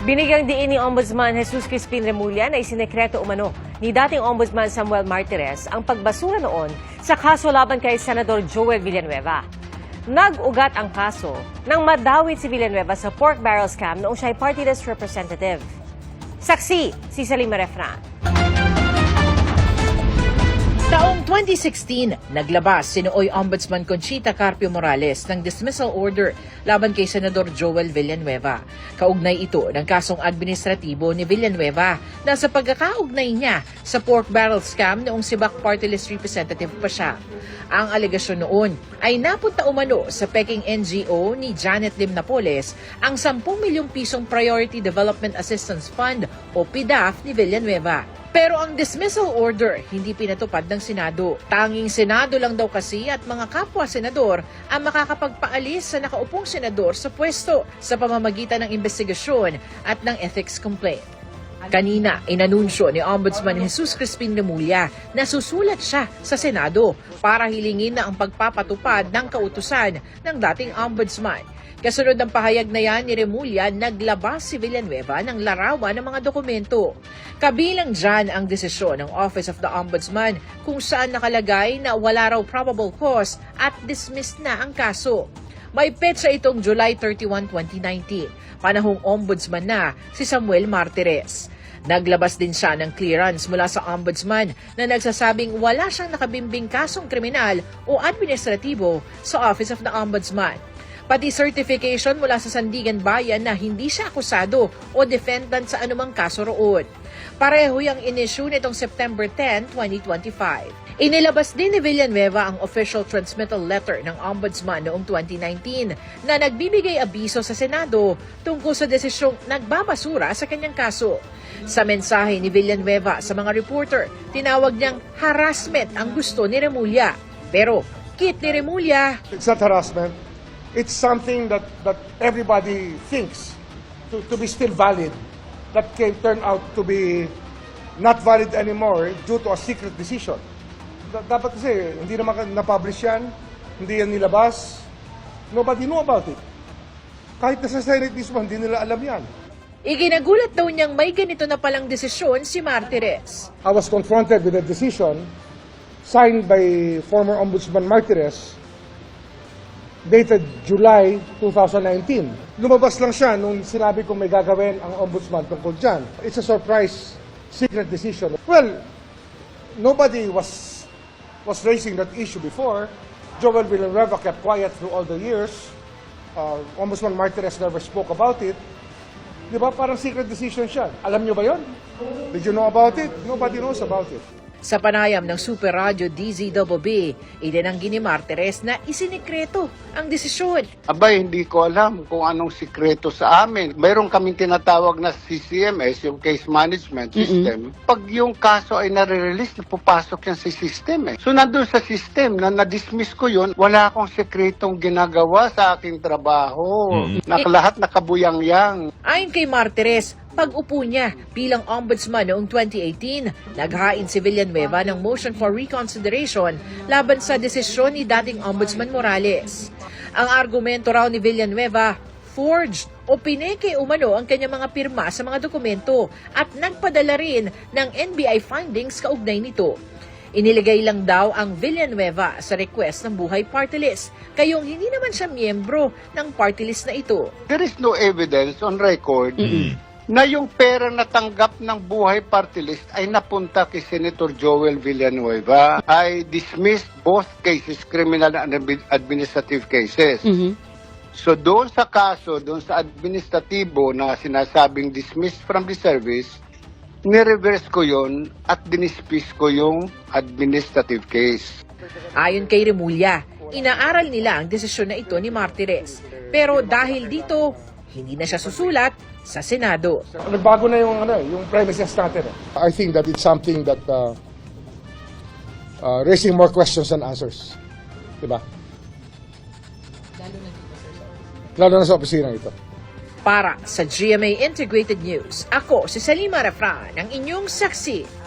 Binigyang diin ni Ombudsman Jesus Crispin Remulla na isinekreto umano ni dating Ombudsman Samuel Martires ang pagbasura noon sa kaso laban kay Senador Joel Villanueva. Nag-ugat ang kaso nang madawit si Villanueva sa pork barrel scam noong siya ay party list representative. Saksi, si Salima Refran. Taong 2016, naglabas si nooy Ombudsman Conchita Carpio Morales ng dismissal order laban kay Senador Joel Villanueva. Kaugnay ito ng kasong administratibo ni Villanueva na sa pagkakaugnay niya sa pork barrel scam noong Sibak Party List Representative pa siya. Ang alegasyon noon ay napunta umano sa Peking NGO ni Janet Lim Napoles ang 10 milyong pisong Priority Development Assistance Fund o PDAF ni Villanueva. Pero ang dismissal order hindi pinatupad ng Senado. Tanging Senado lang daw kasi at mga kapwa senador ang makakapagpaalis sa nakaupong senador sa pwesto sa pamamagitan ng investigasyon at ng ethics complaint. Kanina, inanunsyo ni Ombudsman Jesus Crispin Remulla na susulat siya sa Senado para hilingin na ang pagpapatupad ng kautusan ng dating Ombudsman. Kasunod ng pahayag na yan ni Remulla, naglabas si Villanueva ng larawan ng mga dokumento. Kabilang dyan ang desisyon ng Office of the Ombudsman kung saan nakalagay na wala raw probable cause at dismissed na ang kaso. May petsa itong July 31, 2019. Panahong ombudsman na si Samuel Martires. Naglabas din siya ng clearance mula sa ombudsman na nagsasabing wala siyang nakabimbing kasong kriminal o administratibo sa Office of the Ombudsman. Pati certification mula sa Sandigan Bayan na hindi siya akusado o defendant sa anumang kaso roon. Pareho yung inisyu nitong September 10, 2025. Inilabas din ni Villanueva ang official transmittal letter ng Ombudsman noong 2019 na nagbibigay abiso sa Senado tungkol sa desisyong nagbabasura sa kanyang kaso. Sa mensahe ni Villanueva sa mga reporter, tinawag niyang harassment ang gusto ni Remulla. Pero kit ni Remulla, It's not harassment. It's something that, that everybody thinks to, to be still valid that can turn out to be not valid anymore due to a secret decision. Da- dapat kasi, hindi naman na-publish yan, hindi yan nilabas, nobody knew about it. Kahit na sa Senate mismo, hindi nila alam yan. Ikinagulat daw niyang may ganito na palang desisyon si Martires. I was confronted with a decision signed by former Ombudsman Martires dated July 2019. Lumabas lang siya nung sinabi kong may gagawin ang Ombudsman tungkol dyan. It's a surprise secret decision. Well, nobody was was raising that issue before. Joel Villanueva kept quiet through all the years. Uh, Ombudsman Martires never spoke about it. Di ba? Parang secret decision siya. Alam niyo ba yon? Did you know about it? Nobody knows about it. Sa panayam ng Super Radio DZBB, itinanggi ni Martires na isinikreto ang desisyon. Abay, hindi ko alam kung anong sikreto sa amin. Mayroon kaming tinatawag na CCMS, yung Case Management System. Pag yung kaso ay nare-release, napupasok yan sa system eh. So, nandun sa system na na-dismiss ko yun, wala akong sekretong ginagawa sa aking trabaho. Nakalahat nakabuyang-yang. Ayon kay Martires, pag-upo niya bilang ombudsman noong 2018, naghain si Villanueva ng motion for reconsideration laban sa desisyon ni dating ombudsman Morales. Ang argumento raw ni Villanueva, forged o pineke umano ang kanyang mga pirma sa mga dokumento at nagpadala rin ng NBI findings kaugnay nito. Iniligay lang daw ang Villanueva sa request ng Buhay Party List, kayong hindi naman siya miyembro ng party list na ito. There is no evidence on record na yung pera na tanggap ng buhay party list ay napunta kay Senator Joel Villanueva ay dismissed both cases, criminal and admi- administrative cases. So doon sa kaso, doon sa administratibo na sinasabing dismissed from the service, nireverse ko yon at dinispis ko yung administrative case. Ayon kay Remulla, inaaral nila ang desisyon na ito ni Martires. Pero dahil dito, hindi na siya susulat sa Senado. Nagbago na yung, ano, yung premises natin. eh. I think that it's something that uh, uh, raising more questions than answers. Diba? Lalo na sa opisina ito. Para sa GMA Integrated News, ako si Salima Refran, ang inyong saksi